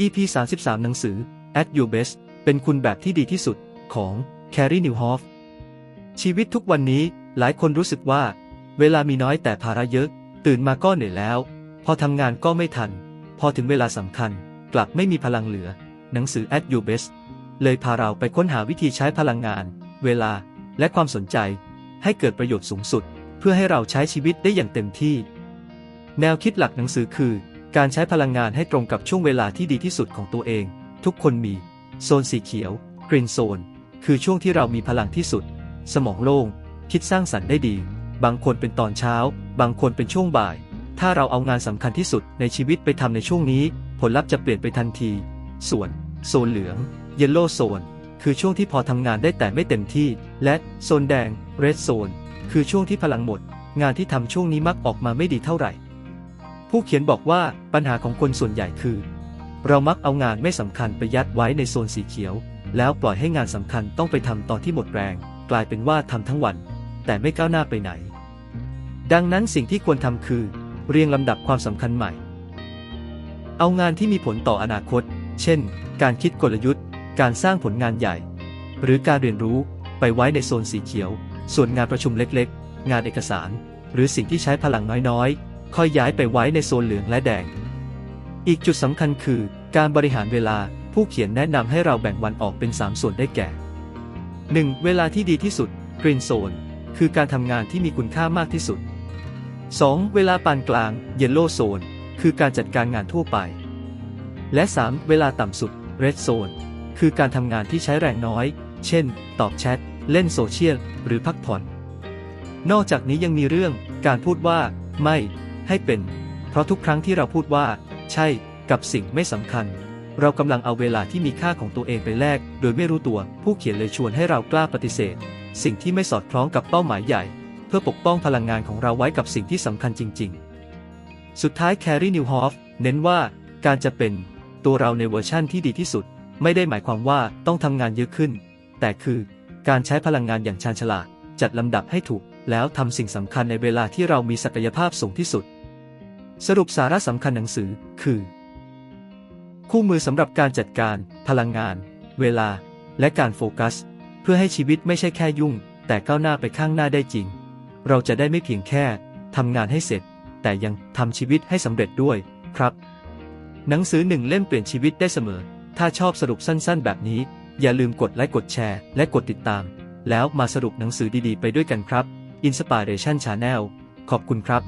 EP 33 หนังสือ At Your Best เป็นคุณแบบที่ดีที่สุดของ Carrie Newhoff ชีวิตทุกวันนี้หลายคนรู้สึกว่า เวลามีน้อยแต่ภาระเยอะ ตื่นมาก็เหนื่อยแล้ว พอทำงานก็ไม่ทัน พอถึงเวลาสำคัญ กลับไม่มีพลังเหลือ หนังสือ At Your Best เลยพาเราไปค้นหาวิธีใช้พลังงาน เวลา และความสนใจ ให้เกิดประโยชน์สูงสุด เพื่อให้เราใช้ชีวิตได้อย่างเต็มที่ แนวคิดหลักหนังสือคือ การใช้พลังงานให้ตรงกับช่วงเวลาที่ดีที่สุดของตัวเอง ทุกคนมี โซนสีเขียวกรีนโซน คือช่วงที่เรามีพลังที่สุด สมองโล่ง คิดสร้างสรรค์ได้ดี บางคนเป็นตอนเช้า บางคนเป็นช่วงบ่าย ถ้าเราเอางานสำคัญที่สุดในชีวิตไปทำในช่วงนี้ ผลลัพธ์จะเปลี่ยนไปทันที ส่วน โซนเหลืองเยลโล่โซนคือช่วงที่พอทำงานได้แต่ไม่เต็มที่ และโซนแดงเรดโซนคือช่วงที่พลังหมด งานที่ทำช่วงนี้มักออกมาไม่ดีเท่าไหร่ ผู้เขียนบอกว่าปัญหาของคนส่วนใหญ่คือ เรามักเอางานไม่สำคัญไปยัดไว้ในโซนสีเขียว แล้วปล่อยให้งานสำคัญต้องไปทำตอนที่หมดแรง กลายเป็นว่าทำทั้งวัน แต่ไม่ก้าวหน้าไปไหน ดังนั้นสิ่งที่ควรทำคือ เรียงลำดับความสำคัญใหม่ เอางานที่มีผลต่ออนาคต เช่น การคิดกลยุทธ์ การสร้างผลงานใหญ่ หรือการเรียนรู้ไปไว้ในโซนสีเขียว ส่วนงานประชุมเล็กๆ งานเอกสาร หรือสิ่งที่ใช้พลังน้อยๆ ค่อยย้ายไปไว้ในโซนเหลืองและแดง อีกจุดสำคัญคือ การบริหารเวลาผู้เขียนแนะนำให้เราแบ่งวันออกเป็น 3 ส่วนได้แก่ 1. เวลาที่ดีที่สุด Green Zone คือการทำงานที่มีคุณค่ามากที่สุด 2. เวลาปานกลาง Yellow Zone คือการจัดการงานทั่วไป และ 3. เวลาต่ำสุด Red Zone คือการทำงานที่ใช้แรงน้อย เช่น ตอบแชท เล่นโซเชียล หรือพักผ่อน นอกจากนี้ยังมีเรื่อง การพูดว่า ไม่ ให้เป็น เพราะทุกครั้งที่เราพูดว่า ใช่ กับสิ่งไม่สำคัญ เรากำลังเอาเวลาที่มีค่าของตัวเองไปแลก โดยไม่รู้ตัว ผู้เขียนเลยชวนให้เรากล้าปฏิเสธ สิ่งที่ไม่สอดคล้องกับเป้าหมายใหญ่ เพื่อปกป้องพลังงานของเราไว้กับสิ่งที่สำคัญจริง ๆ สุดท้ายแคร์รีนิวฮอฟเน้นว่า การจะเป็น ตัวเราในเวอร์ชั่นที่ดีที่สุด ไม่ได้หมายความว่าต้องทำงานเยอะขึ้น แต่คือ การใช้พลังงานอย่างชาญฉลาด จัดลำดับให้ถูกแล้วทำสิ่งสำคัญในเวลาที่เรามีศักยภาพสูงที่สุด สรุปสาระสำคัญหนังสือ คือ คู่มือสำหรับการจัดการ พลังงาน เวลา และการโฟกัส เพื่อให้ชีวิตไม่ใช่แค่ยุ่ง แต่ก้าวหน้าไปข้างหน้าได้จริง เราจะได้ไม่เพียงแค่ทำงานให้เสร็จ แต่ยังทำชีวิตให้สำเร็จด้วยครับ หนังสือหนึ่งเล่มเปลี่ยนชีวิตได้เสมอ ถ้าชอบสรุปสั้นๆ แบบนี้ อย่าลืมกดไลค์กดแชร์ และกดติดตาม แล้วมาสรุปหนังสือดีๆ ไปด้วยกันครับ Inspiration Channel ขอบคุณครับ